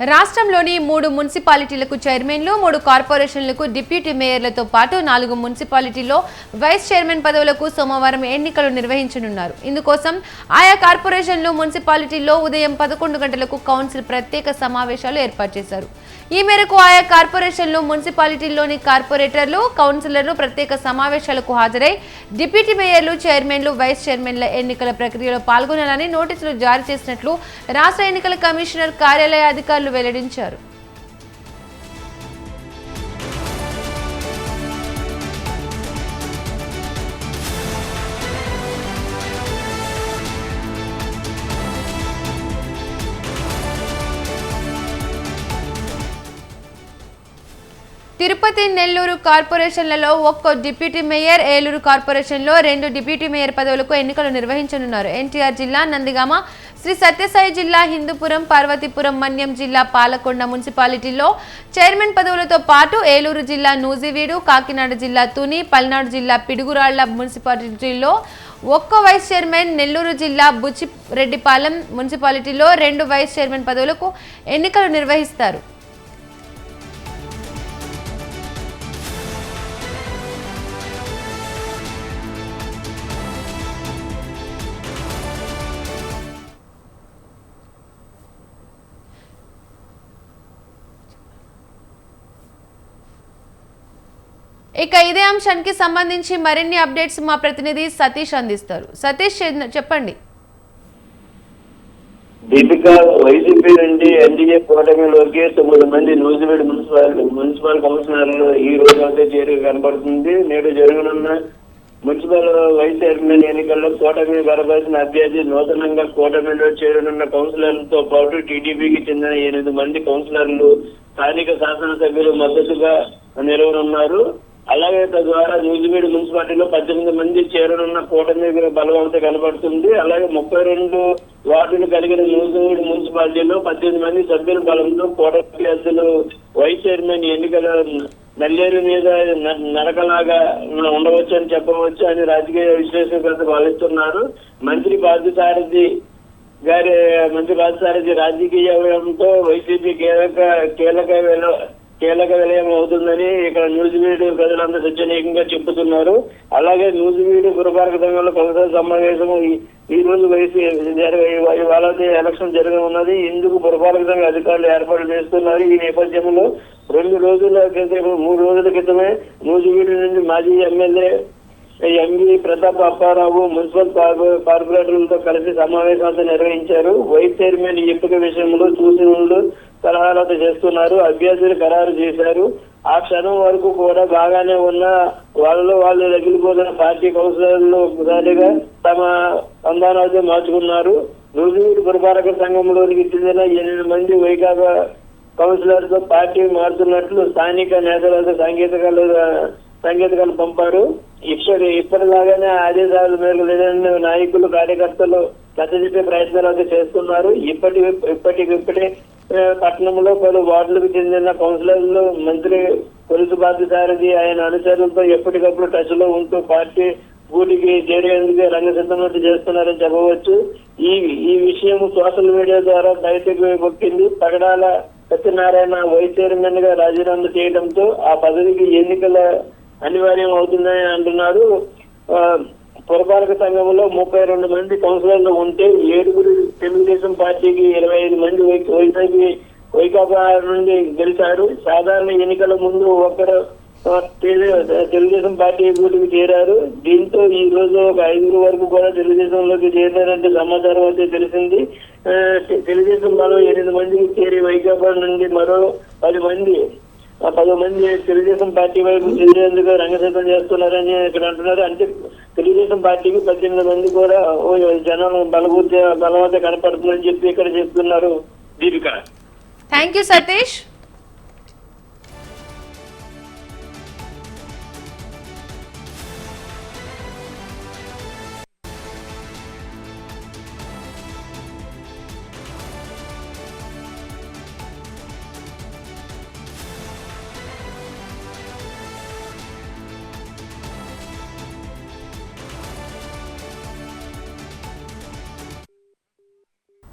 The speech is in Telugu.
రాష్ట్రంలోని మూడు మున్సిపాలిటీలకు చైర్మన్లు మూడు కార్పొరేషన్లకు డిప్యూటీ మేయర్లతో పాటు నాలుగు మున్సిపాలిటీల్లో వైస్ చైర్మన్ పదవులకు సోమవారం ఎన్నికలు నిర్వహించనున్నారు. ఇందుకోసం ఆయా కార్పొరేషన్లు మున్సిపాలిటీల్లో ఉదయం పదకొండు గంటలకు కౌన్సిల్ ప్రత్యేక సమావేశాలు ఏర్పాటు చేశారు. ఈ మేరకు ఆయా కార్పొరేషన్లు మున్సిపాలిటీల్లోని కార్పొరేటర్లు కౌన్సిలర్లు ప్రత్యేక సమావేశాలకు హాజరై డిప్యూటీ మేయర్లు చైర్మన్లు వైస్ చైర్మన్ల ఎన్నికల ప్రక్రియలో పాల్గొనాలని నోటీసులు జారీ చేసినట్లు రాష్ట్ర ఎన్నికల కమిషనర్ కార్యాలయ అధికారులు వెల్లడించారు. తిరుపతి నెల్లూరు కార్పొరేషన్లలో ఒక్కో డిప్యూటీ మేయర్ ఏలూరు కార్పొరేషన్లో రెండు డిప్యూటీ మేయర్ పదవులకు ఎన్నికలు నిర్వహించనున్నారు. ఎన్టీఆర్ జిల్లా నందిగామ శ్రీ సత్యసాయి జిల్లా హిందూపురం పార్వతీపురం మన్యం జిల్లా పాలకొండ మున్సిపాలిటీలో చైర్మన్ పదవులతో పాటు ఏలూరు జిల్లా నూజివీడు కాకినాడ జిల్లా తుని పల్నాడు జిల్లా పిడుగురాళ్ళ మున్సిపాలిటీలో ఒక్క వైస్ చైర్మన్ నెల్లూరు జిల్లా బుచ్చిరెడ్డిపాలెం మున్సిపాలిటీలో రెండు వైస్ చైర్మన్ పదవులకు ఎన్నికలు నిర్వహిస్తారు. ఇక ఇదే అంశానికి సంబంధించి మరిన్ని అప్డేట్స్ మా ప్రతినిధి సతీష్ అందిస్తారు. సతీష్ చెప్పండి? దీపిక వైసీపీ నుండి ఎన్డీఏ కూటమిలోకి తొమ్మిది మంది నూజివీడు మున్సిపల్ మున్సిపల్ కమిషనర్లు ఈ రోజు అయితే చేరి కనబడుతుంది. నేడు జరగనున్న మున్సిపల్ వైస్ చైర్మన్ ఎన్నికల్లో కూటమి బలపరిచిన అభ్యర్థి నూతనంగా కూటమిలో చేరనున్న కౌన్సిలర్లతో పాటు టీడీపీకి చెందిన ఎనిమిది మంది కౌన్సిలర్లు స్థానిక శాసనసభ్యులు మద్దతుగా నిలవనున్నారు. అలాగే తద్వారా నూజివీడు మున్సిపాలిటీలో పద్దెనిమిది మంది చేరనున్న కూటమి బలవంత కనబడుతుంది. అలాగే ముప్పై రెండు వార్డులు కలిగిన నూజివీడు మున్సిపాలిటీలో పద్దెనిమిది మంది సభ్యుల బలంతో కూటమి అభ్యర్థులు వైస్ చైర్మన్ ఎన్నికల నల్లేరు మీద నరకలాగా ఉండవచ్చు అని చెప్పవచ్చు అని రాజకీయ విశ్లేషకులు భావిస్తున్నారు మంత్రి బాధ్యసారథి గారి మంత్రి బాధ్యసారథి రాజకీయ వ్యయంతో వైసీపీ కీలక కీలక కీలక విలయం అవుతుందని ఇక్కడ న్యూజివీడు ప్రజలందరూ సత్యనీయంగా చెబుతున్నారు అలాగే న్యూజివీడు పురపాలక సంఘంలో కౌన్సిల్ సమావేశం ఈ- రోజు వైసీ జరగ ఇవాళ ఎలక్షన్ జరగనున్నది ఇందుకు పురపాలక సంఘ అధికారులు ఏర్పాటు చేస్తున్నారు. ఈ నేపథ్యంలో రెండు రోజుల క్రితం మూడు రోజుల క్రితమే నూజివీడు నుండి మాజీ MLA M V Pratap Apparao municipal కార్పొరేటర్లతో కలిసి సమావేశాలు నిర్వహించారు. వైస్ చైర్మన్ ఎంపిక విషయంలో సూచనలు సలహాలతో చేస్తున్నారు. అభ్యర్థులు ఖరారు చేశారు. ఆ క్షణం వరకు కూడా బాగానే ఉన్న వాళ్ళలో వాళ్ళు రగిలిపోతున్న పార్టీ కౌన్సిలర్లు ఒకసారిగా తమ సంధానాలతో మార్చుకున్నారు. నూజివీడు పురపాలక సంఘంలోనికి చెందిన ఎనిమిది మంది వైకాపా కౌన్సిలర్తో పార్టీ మారుతున్నట్లు స్థానిక నేతలతో సాంకేతికాలు సంకేతాలు పంపారు. ఇప్పటి ఇప్పటిలాగానే ఆదేశాలు మేరకు లేదని నాయకులు కార్యకర్తలు చెప్పే ప్రయత్నాలు అయితే చేస్తున్నారు. ఇప్పటి ఇప్పటికి ఇప్పటి పట్టణంలో పలు వార్డులకు చెందిన కౌన్సిలర్లు మంత్రి పొలుసు బాధ్యతారది ఆయన అనుచరులతో ఎప్పటికప్పుడు టచ్లో ఉంటూ పార్టీ గూటికి చేరేందుకు రంగసిద్ధమైనట్టు చేస్తున్నారని చెప్పవచ్చు. ఈ ఈ విషయం సోషల్ మీడియా ద్వారా బయటకు పొక్కింది పగడాల సత్యనారాయణ వైస్ చైర్మన్గా రాజీనామా చేయడంతో ఆ పదవికి ఎన్నికల అనివార్యం అవుతుందని అంటున్నారు. ఆ, పురపాలక సంఘంలో ముప్పై రెండు మంది కౌన్సిలర్లు ఉంటే ఏడుగురు తెలుగుదేశం పార్టీకి ఇరవై ఐదు మంది వైసీపీ వైకాపా నుండి గెలిచారు. సాధారణ ఎన్నికల ముందు ఒకరు తెలుగుదేశం పార్టీ గూటికి చేరారు. దీంతో ఈ రోజు ఒక ఐదుగురు వరకు కూడా తెలుగుదేశంలోకి చేరారంటే సమాచారం అయితే తెలిసింది. ఆ, తెలుగుదేశం బలం ఎనిమిది మందికి చేరి వైకాపా నుండి మరో పది మంది పది మంది తెలుగుదేశం పార్టీ వైపు చెందేందుకు రంగసిద్ధం చేస్తున్నారని ఇక్కడ అంటున్నారు. అంటే తెలుగుదేశం పార్టీకి పద్దెనిమిది మంది కూడా ఓ జనం బలబూర్తి బలవంత కనపడుతుందని చెప్పి ఇక్కడ చెప్తున్నారు దీపిక. Thank you Satish